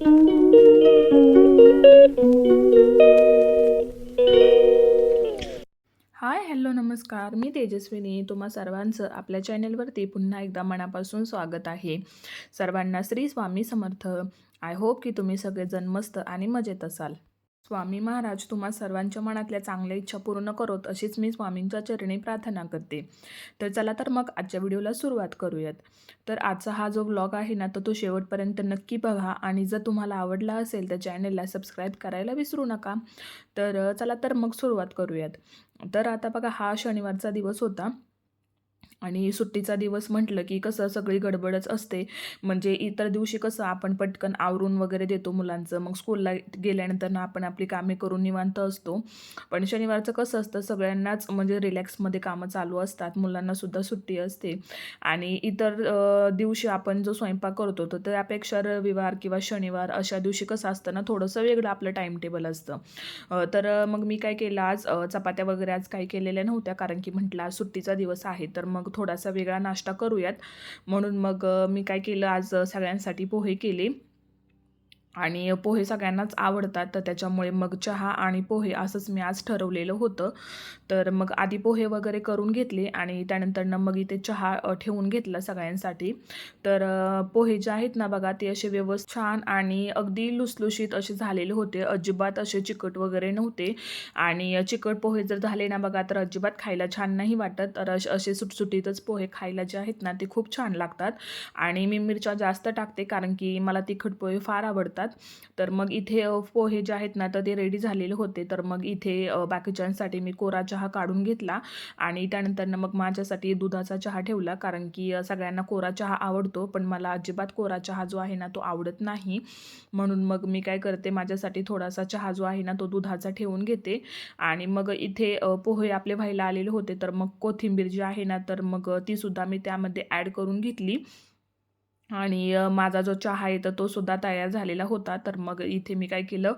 Hi hello नमस्कार. मी तेजस्विनी. तुम्हा सर्वांचं आपल्या चॅनलवरती पुन्हा एकदा मनापासून स्वागत आहे. सर्वांना श्री स्वामी समर्थ. आय होप की तुम्ही सगळेजण मस्त आणि मजेत असाल. स्वामी महाराज तुम्हा सर्वांच्या मनातल्या चांगल्या इच्छा पूर्ण करोत अशीच मी स्वामींच्या चरणी प्रार्थना करते. तर चला तर मग आजच्या व्हिडिओला सुरुवात करूयात. तर आजचा हा जो ब्लॉग आहे ना तर तो शेवटपर्यंत नक्की बघा आणि जर तुम्हाला आवडला असेल तर चॅनलला सबस्क्राईब करायला विसरू नका. तर चला तर मग सुरुवात करूयात. तर आता बघा हा शनिवारचा दिवस होता. आणि सुट्टीचा दिवस म्हटलं की कसं सगळी गडबडच असते. म्हणजे इतर दिवशी कसं आपण पटकन आवरून वगैरे देतो मुलांचं. मग स्कूलला गेल्यानंतर ना आपण आपली कामे करून निवांत असतो. पण शनिवारचं कसं असतं सगळ्यांनाच म्हणजे रिलॅक्समध्ये कामं चालू असतात. मुलांनासुद्धा सुट्टी असते. आणि इतर दिवशी आपण जो स्वयंपाक करतो तर त्यापेक्षा रविवार किंवा शनिवार अशा दिवशी कसं असतं ना थोडंसं वेगळं आपलं टाईमटेबल असतं. तर मग मी काय केलं आज चपात्या वगैरे आज काही केलेल्या नव्हत्या. कारण की म्हटलं आज सुट्टीचा दिवस आहे तर मग थोडासा वेगळा नाश्ता करूयात. म्हणून मग मी काय केलं आज सगळ्यांसाठी पोहे केले. आणि पोहे सगळ्यांनाच आवडतात तर त्याच्यामुळे मग चहा आणि पोहे असंच मी आज ठरवलेलं होतं. तर मग आधी पोहे वगैरे करून घेतले आणि त्यानंतरनं मग इथे चहा ठेवून घेतला सगळ्यांसाठी. तर पोहे जे आहेत ना बघा ते असे व्यवस्थित छान आणि अगदी लुसलुशीत असे झालेले होते. अजिबात असे चिकट वगैरे नव्हते. आणि चिकट पोहे जर झाले ना बघा तर अजिबात खायला छान नाही वाटत. तर असे सुटसुटीतच पोहे खायला जे आहेत ना ते खूप छान लागतात. आणि मी मिरच्या जास्त टाकते कारण की मला तिखट पोहे फार आवडतात. तर मग इथे पोहे जे आहेत ना तर ते रेडी झालेले होते. तर मग इथे बाकीच्यांसाठी मी कोरा चहा काढून घेतला आणि त्यानंतरनं मग माझ्यासाठी दुधाचा चहा ठेवला. कारण की सगळ्यांना कोरा चहा आवडतो पण मला अजिबात कोरा चहा जो आहे ना तो आवडत नाही. म्हणून मग मी काय करते माझ्यासाठी थोडासा चहा जो आहे ना तो दुधाचा ठेवून घेते. आणि मग इथे पोहे आपले व्हायला आलेले होते. तर मग कोथिंबीर जी आहे ना तर मग तीसुद्धा मी त्यामध्ये ॲड करून घेतली. आणि माझा जो चहा आहे तर तो सुद्धा तयार झालेला होता. तर मग इथे मी काय केलं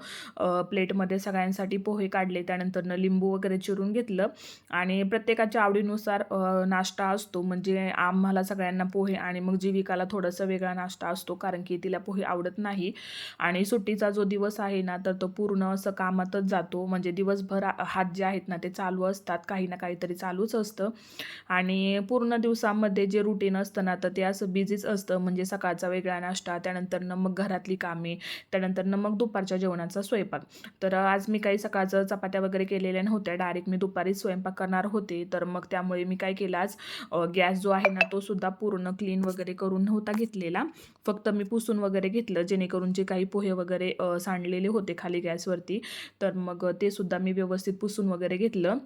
प्लेटमध्ये सगळ्यांसाठी पोहे काढले. त्यानंतरनं लिंबू वगैरे चिरून घेतलं. आणि प्रत्येकाच्या आवडीनुसार नाश्ता असतो. म्हणजे आम्हाला सगळ्यांना पोहे आणि मग जीविकाला थोडंसं वेगळा नाश्ता असतो कारण की तिला पोहे आवडत नाही. आणि सुट्टीचा जो दिवस आहे ना तर तो पूर्ण असं कामातच जातो. म्हणजे दिवसभर हात जे आहेत ना ते चालू असतात. काही ना काहीतरी चालूच असतं. आणि पूर्ण दिवसामध्ये जे रुटीन असतं ना तर ते असं बिझीच असतं. म्हणजे म्हणजे सकाळचा वेगळा नाश्ता त्यानंतरनं मग घरातली कामे त्यानंतरनं मग दुपारच्या जेवणाचा स्वयंपाक. तर आज मी काही सकाळचं चपात्या वगैरे केलेल्या नव्हत्या. डायरेक्ट मी दुपारी स्वयंपाक करणार होते. तर मग त्यामुळे मी काय केलं आज गॅस जो आहे ना तो सुद्धा पूर्ण क्लीन वगैरे करून नव्हता घेतलेला. फक्त मी पुसून वगैरे घेतलं जेणेकरून जे काही पोहे वगैरे सांडलेले होते खाली गॅसवरती तर मग ते सुद्धा मी व्यवस्थित पुसून वगैरे घेतलं.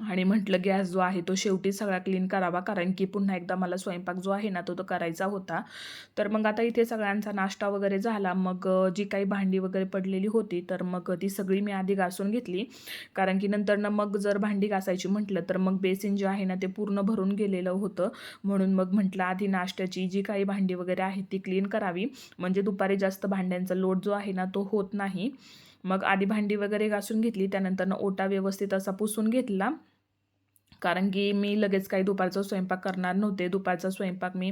आणि म्हटलं गॅस जो आहे तो शेवटी सगळा क्लीन करावा कारण की पुन्हा एकदा मला स्वयंपाक जो आहे ना तो तो करायचा होता. तर मग आता इथे सगळ्यांचा नाश्ता वगैरे झाला. मग जी काही भांडी वगैरे पडलेली होती तर मग ती सगळी मी आधी घासून घेतली. कारण की नंतरनं मग जर भांडी घासायची म्हटलं तर मग बेसिन जे आहे ना ते पूर्ण भरून गेलेलं होतं. म्हणून मग म्हटलं आधी नाश्त्याची जी काही भांडी वगैरे आहेत ती क्लीन करावी. म्हणजे दुपारी जास्त भांड्यांचा लोड जो आहे ना तो होत नाही. मग आधी भांडी वगैरे घासून घेतली. त्यानंतरनं ओटा व्यवस्थित असा पुसून घेतला. कारण की मी लगेच काही दुपारचा स्वयंपाक करणार नव्हते. दुपारचा स्वयंपाक मी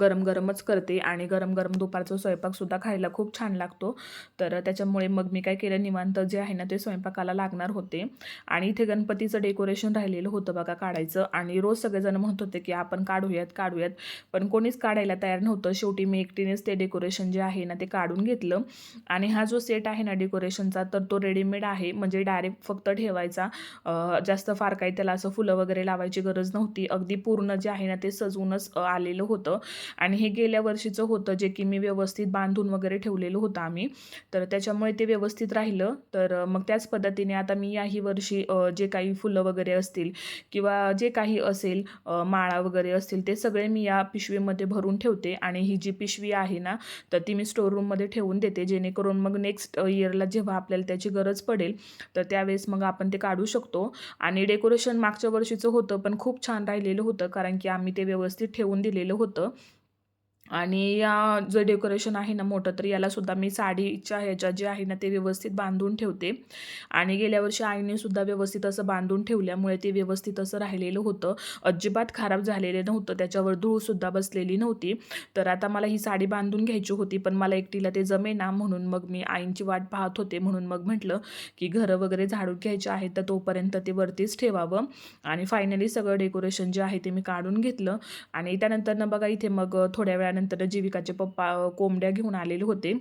गरम गरमच करते आणि गरम गरम दुपारचा स्वयंपाकसुद्धा खायला खूप छान लागतो. तर त्याच्यामुळे मग मी काय केलं निवांत जे आहे ना ते स्वयंपाकाला लागणार होते. आणि इथे गणपतीचं डेकोरेशन राहिलेलं होतं बघा काढायचं. आणि रोज सगळेजण म्हणत होते की आपण काढूयात काढूयात. पण कोणीच काढायला तयार नव्हतं. शेवटी मी एकटीनेच ते डेकोरेशन जे आहे ना ते काढून घेतलं. आणि हा जो सेट आहे ना डेकोरेशनचा तर तो रेडीमेड आहे. म्हणजे डायरेक्ट फक्त ठेवायचा. जास्त फार काही त्याला असं फुल फुलं वगैरे लावायची गरज नव्हती. अगदी पूर्ण जे आहे ना ते सजवूनच आलेलं होतं. आणि हे गेल्या वर्षीचं होतं जे की मी व्यवस्थित बांधून वगैरे ठेवलेलं होतं आम्ही. तर त्याच्यामुळे ते व्यवस्थित राहिलं. तर मग त्याच पद्धतीने आता मी याही वर्षी जे काही फुलं वगैरे असतील किंवा जे काही असेल माळा वगैरे असतील ते सगळे मी या पिशवीमध्ये भरून ठेवते. आणि ही जी पिशवी आहे ना तर ती मी स्टोर रूममध्ये ठेवून देते. जेणेकरून मग नेक्स्ट इयरला जेव्हा आपल्याला त्याची गरज पडेल तर त्यावेळेस मग आपण ते काढू शकतो. आणि डेकोरेशन मागच्या वर्षीचं होतं पण खूप छान राहिलेलं होतं कारण की आम्ही ते व्यवस्थित ठेवून दिलेलं होतं. आणि या जे डेकोरेशन आहे ना मोठं तर यालासुद्धा मी साडीच्या ह्याच्या जे आहे ना ते व्यवस्थित बांधून ठेवते. आणि गेल्या वर्षी आईने सुद्धा व्यवस्थित असं बांधून ठेवल्यामुळे ते व्यवस्थित असं राहिलेलं होतं. अजिबात खराब झालेलं नव्हतं त्याच्यावर धूळसुद्धा बसलेली नव्हती. तर आता मला ही साडी बांधून घ्यायची होती पण मला एकटीला ते जमेना म्हणून मग मी आईंची वाट पाहत होते म्हणून मग म्हटलं की घरं वगैरे झाडून घ्यायचे आहेत तर तोपर्यंत ते वरतीच ठेवावं. आणि फायनली सगळं डेकोरेशन जे आहे ते मी काढून घेतलं. आणि त्यानंतर ना बघा इथे मग थोड्या वेळा त्यानंतर जीविकाचे पप्पा कोंबड्या घेऊन आलेले होते.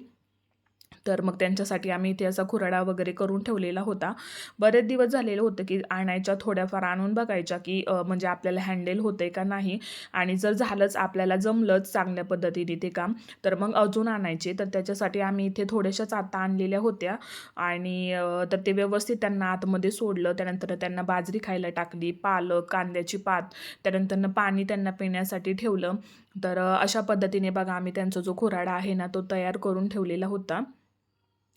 तर मग त्यांच्यासाठी आम्ही इथे असा खुराडा वगैरे करून ठेवलेला होता. बरेच दिवस झालेलं होतं की आणायच्या थोड्याफार आणून बघायच्या की म्हणजे आपल्याला हँडल होते का नाही. आणि जर झालंच आपल्याला जमलंच चांगल्या पद्धतीने ते काम तर मग अजून आणायचे. तर त्याच्यासाठी आम्ही इथे थोड्याशाच आता आणलेल्या होत्या. आणि तर ते व्यवस्थित त्यांना आतमध्ये सोडलं. त्यानंतर त्यांना बाजरी खायला टाकली पालक कांद्याची पात त्यानंतर पाणी त्यांना पिण्यासाठी ठेवलं. तर अशा पद्धतीने बघा आम्ही त्यांचा जो खुराडा आहे ना तो तयार करून ठेवलेला होता.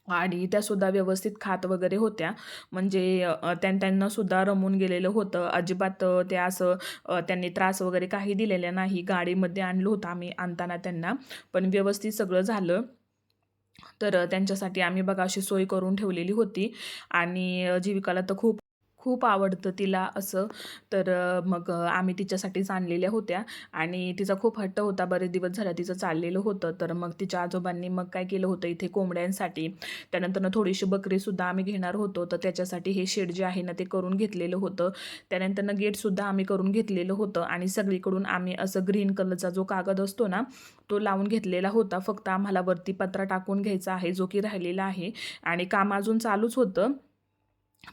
आणि त्यासुद्धा व्यवस्थित खात वगैरे होत्या. म्हणजे त्यां त्यांनासुद्धा रमून गेलेलं होतं. अजिबात ते असं त्यांनी त्रास वगैरे काही दिलेल्या नाही. गाडीमध्ये आणलं होतं आम्ही आणताना त्यांना. पण व्यवस्थित सगळं झालं. तर त्यांच्यासाठी आम्ही बघा अशी सोय करून ठेवलेली होती. आणि जीविकाला तर खूप खूप आवडतं तिला असं. तर मग आम्ही तिच्यासाठीच आणलेल्या होत्या. आणि तिचा खूप हट्ट होता. बरेच दिवस झाला तिचं चाललेलं होतं. तर मग तिच्या आजोबांनी मग काय केलं होतं इथे कोंबड्यांसाठी. त्यानंतर थोडीशी बकरीसुद्धा आम्ही घेणार होतो. तर त्याच्यासाठी हे शेड जे आहे ना ते करून घेतलेलं होतं. त्यानंतरनं गेटसुद्धा आम्ही करून घेतलेलं होतं. आणि सगळीकडून आम्ही असं ग्रीन कलरचा जो कागद असतो ना तो लावून घेतलेला होता. फक्त आम्हाला वरती पत्रा टाकून घ्यायचा आहे जो की राहिलेला आहे. आणि काम अजून चालूच होतं.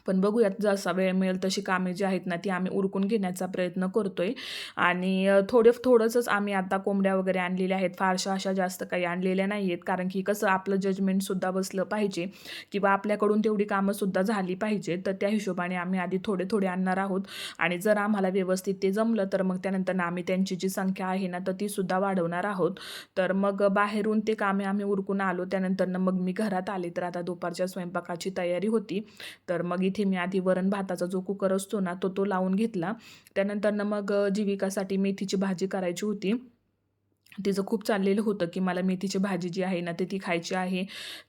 पण बघूयात जसा वेळ मिळेल तशी कामे जी आहेत ना ती आम्ही उरकून घेण्याचा प्रयत्न करतोय. आणि थोडे थोडंसंच आम्ही आता कोंबड्या वगैरे आणलेल्या आहेत. फारशा अशा जास्त काही आणलेल्या नाही आहेत कारण की कसं आपलं जजमेंटसुद्धा बसलं पाहिजे. किंवा आपल्याकडून तेवढी कामंसुद्धा झाली पाहिजे. तर त्या हिशोबाने आम्ही आधी थोडे थोडे आणणार आहोत. आणि जर आम्हाला व्यवस्थित ते जमलं तर मग त्यानंतर आम्ही त्यांची जी संख्या आहे ना तर तीसुद्धा वाढवणार आहोत. तर मग बाहेरून ते कामे आम्ही उरकून आलो. त्यानंतर मग मी घरात आले. तर आता दुपारच्या स्वयंपाकाची तयारी होती. तर मग इथे मी आधी वरण भाताचा जो कुकर असतो ना तो तो लावून घेतला. त्यानंतरनं मग जीविकासाठी मेथीची भाजी करायची होती. तिचं खूप चाललेलं होतं की मला मेथीची भाजी जी आहे ना ते ती खायची आहे.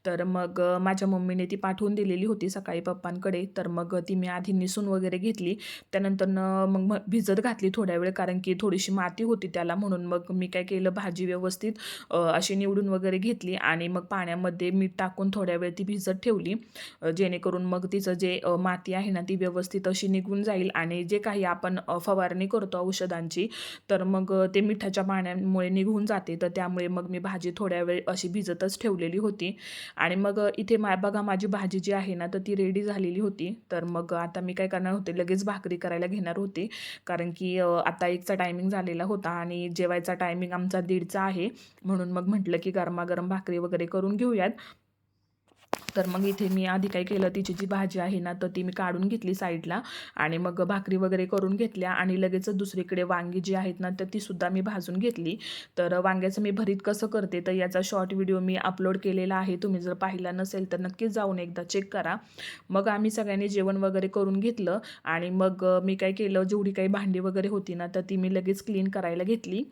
तर मग माझ्या मम्मीने ती पाठवून दिलेली होती सकाळी पप्पांकडे. तर मग ती मी आधी निसून वगैरे घेतली. त्यानंतर मग भिजत घातली थोड्या वेळ कारण की थोडीशी माती होती त्याला. म्हणून मग मी काय केलं भाजी व्यवस्थित अशी निवडून वगैरे घेतली आणि मग पाण्यामध्ये मीठ टाकून थोड्या वेळ ती भिजत ठेवली. जेणेकरून मग तिचं जे माती आहे ना ती व्यवस्थित अशी निघून जाईल आणि जे काही आपण फवारणी करतो औषधांची तर मग ते मिठाच्या पाण्यामुळे निघून होऊन जाते. तर त्यामुळे मग मी भाजी थोड्या वेळ अशी भिजतच ठेवलेली होती. आणि मग इथे मा बघा माझी भाजी जी आहे ना तर ती रेडी झालेली होती. तर मग आता मी काय करणार होते लगेच भाकरी करायला घेणार होते. कारण की आता एकचा टायमिंग झालेला होता आणि जेवायचा टायमिंग आमचा दीडचा आहे. म्हणून मग म्हटलं की गरमागरम भाकरी वगैरे करून घेऊयात. तर मग इथे मी आधी काय केलं तिची जी भाजी आहे ना तर ती मी काढून घेतली साईडला आणि मग भाकरी वगैरे करून घेतल्या आणि लगेच दुसरीकडे वांगी जी आहेत ना तर तीसुद्धा मी भाजून घेतली. तर वांग्याचं मी भरीत कसं करते तर याचा शॉर्ट व्हिडिओ मी अपलोड केलेला आहे. तुम्ही जर पाहिला नसेल तर नक्कीच जाऊन एकदा चेक करा. मग आम्ही सगळ्यांनी जेवण वगैरे करून घेतलं आणि मग मी काय केलं जेवढी काही भांडी वगैरे होती ना तर ती मी लगेच क्लीन करायला घेतली.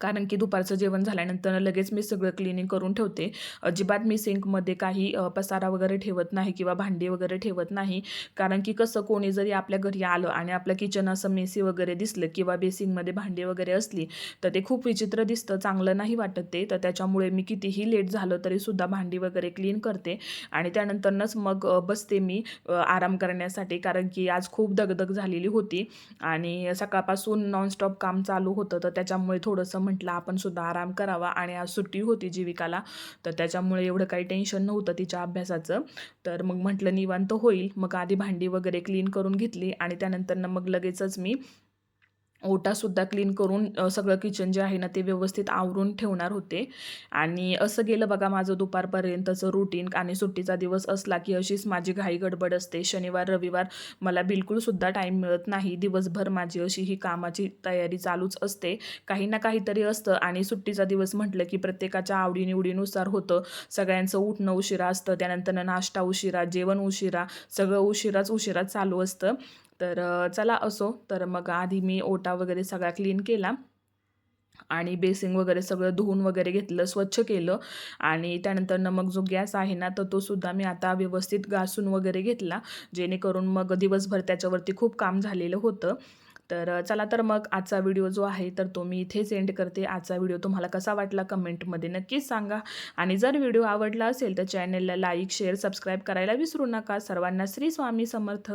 कारण की दुपारचं जेवण झाल्यानंतर लगेच मी सगळं क्लिनिंग करून ठेवते. अजिबात मी सिंकमध्ये काही पसारा वगैरे ठेवत नाही किंवा भांडी वगैरे ठेवत नाही. कारण की कसं कोणी जरी आपल्या घरी आलं आणि आपलं किचन असं मेसी वगैरे दिसलं किंवा बेसिनमध्ये भांडी वगैरे असली तर ते खूप विचित्र दिसतं चांगलं नाही वाटत ते. तर त्याच्यामुळे मी कितीही लेट झालं तरीसुद्धा भांडी वगैरे क्लीन करते. आणि त्यानंतरनंच मग बसते मी आराम करण्यासाठी. कारण की आज खूप दगदग झालेली होती आणि सकाळपासून नॉनस्टॉप काम चालू होतं तर त्याच्यामुळे थोडंसं म्हटलं आपण सुद्धा आराम करावा. आणि आज सुट्टी होती जीविकाला तर त्याच्यामुळे एवढं काही टेन्शन नव्हतं तिच्या अभ्यासाचं. तर मग म्हटलं निवांत होईल. मग आधी भांडी वगैरे क्लीन करून घेतली आणि त्यानंतर मग लगेचच मी ओटासुद्धा क्लीन करून सगळं किचन जे आहे ना ते व्यवस्थित आवरून ठेवणार होते. आणि असं गेलं बघा माझं दुपारपर्यंतचं रुटीन आणि सुट्टीचा दिवस असला की अशीच माझी घाई गडबड असते. शनिवार रविवार मला बिलकुलसुद्धा टाईम मिळत नाही. दिवसभर माझी अशी ही कामाची तयारी चालूच असते. काही ना काहीतरी असतं आणि सुट्टीचा दिवस म्हटलं की प्रत्येकाच्या आवडीनिवडीनुसार होतं. सगळ्यांचं उठणं उशिरा असतं त्यानंतर नाश्ता उशिरा जेवण उशिरा सगळं उशिराच उशिराच चालू असतं. तर चला असो. तर मग आधी मी ओटा वगैरे सगळा क्लीन केला. आणि बेसिंग वगैरे सगळं धुवून वगैरे घेतलं स्वच्छ केलं. आणि त्यानंतर मग जो गॅस आहे ना तर तो सुद्धा मी आता व्यवस्थित घासून वगैरे घेतला. जेणेकरून मग दिवसभर त्याच्यावरती खूप काम झालेलं होतं. तर चला तर मग आजचा व्हिडिओ जो आहे तर तो मी इथेच एंड करते. आजचा व्हिडिओ तुम्हाला कसा वाटला कमेंटमध्ये नक्कीच सांगा. आणि जर व्हिडिओ आवडला असेल तर चॅनलला लाईक शेअर सबस्क्राईब करायला विसरू नका. सर्वांना श्री स्वामी समर्थ.